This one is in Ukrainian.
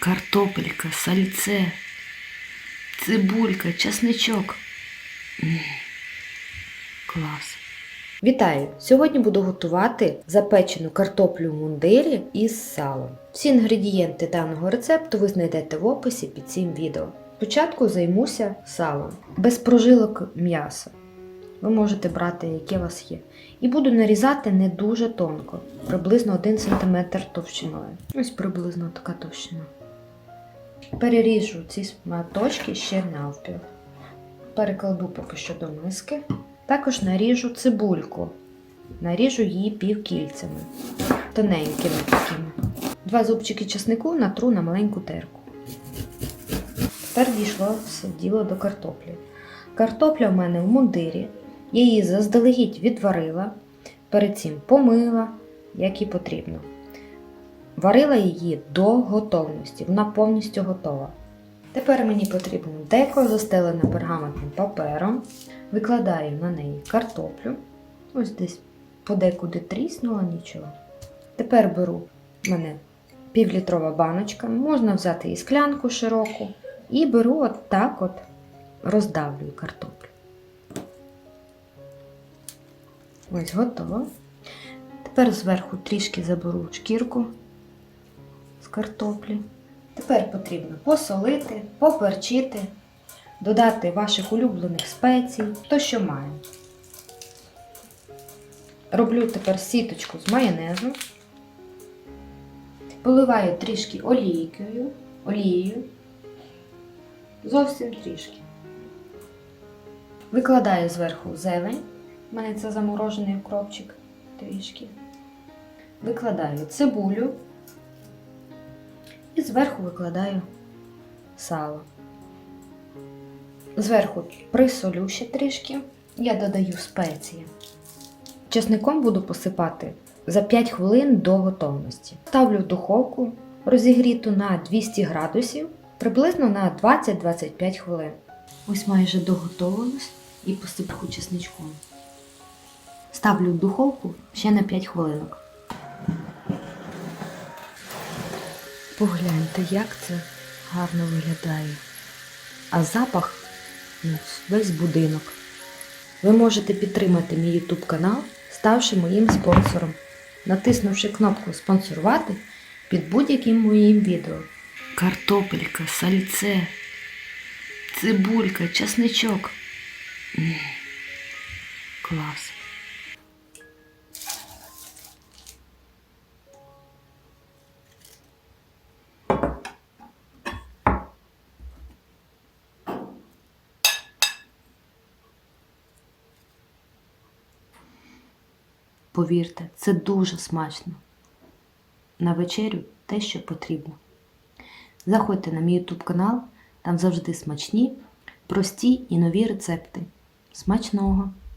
картопелька, сальце, цибулька, часничок. Клас. Вітаю! Сьогодні буду готувати запечену картоплю мундирі із салом. Всі інгредієнти даного рецепту ви знайдете в описі під цим відео. Спочатку займуся салом, без прожилок м'яса. Ви можете брати, яке у вас є. І буду нарізати не дуже тонко, приблизно 1 см товщиною. Ось приблизно така товщина. Переріжу ці шматочки ще навпіл. Перекладу поки що до миски. Також наріжу цибульку. Наріжу її півкільцями, тоненькими такими. Два зубчики чеснику натру на маленьку терку. Тепер дійшло все діло до картоплі. Картопля в мене в мундирі. Я її заздалегідь відварила, перед цим помила, як і потрібно. Варила її до готовності, вона повністю готова. Тепер мені потрібно деко застелене пергаментним папером. Викладаю на неї картоплю. Ось десь подекуди тріснула нічого. Тепер беру в мене півлітрова баночка, можна взяти і склянку широку. І беру от так от роздавлюю картоплю. Ось готово. Тепер зверху трішки заберу шкірку картоплі. Тепер потрібно посолити, поперчити, додати ваших улюблених спецій, хто що має. Роблю тепер сіточку з майонезу. Поливаю трішки олійкою, олією. Зовсім трішки. Викладаю зверху зелень. У мене це заморожений укропчик трішки. Викладаю цибулю. І зверху викладаю сало. Зверху присолю ще трішки. Я додаю спеції. Чесником буду посипати за 5 хвилин до готовності. Ставлю в духовку розігріту на 200 градусів приблизно на 20-25 хвилин. Ось майже доготовилось і посипку чесничком. Ставлю в духовку ще на 5 хвилинок. Погляньте, як це гарно виглядає. А запах ну, весь будинок. Ви можете підтримати мій YouTube канал, ставши моїм спонсором, натиснувши кнопку спонсорувати під будь-яким моїм відео. Картопелька, сальце, цибулька, часничок. Клас. Повірте, це дуже смачно. На вечерю те, що потрібно. Заходьте на мій YouTube канал, там завжди смачні, прості і нові рецепти. Смачного!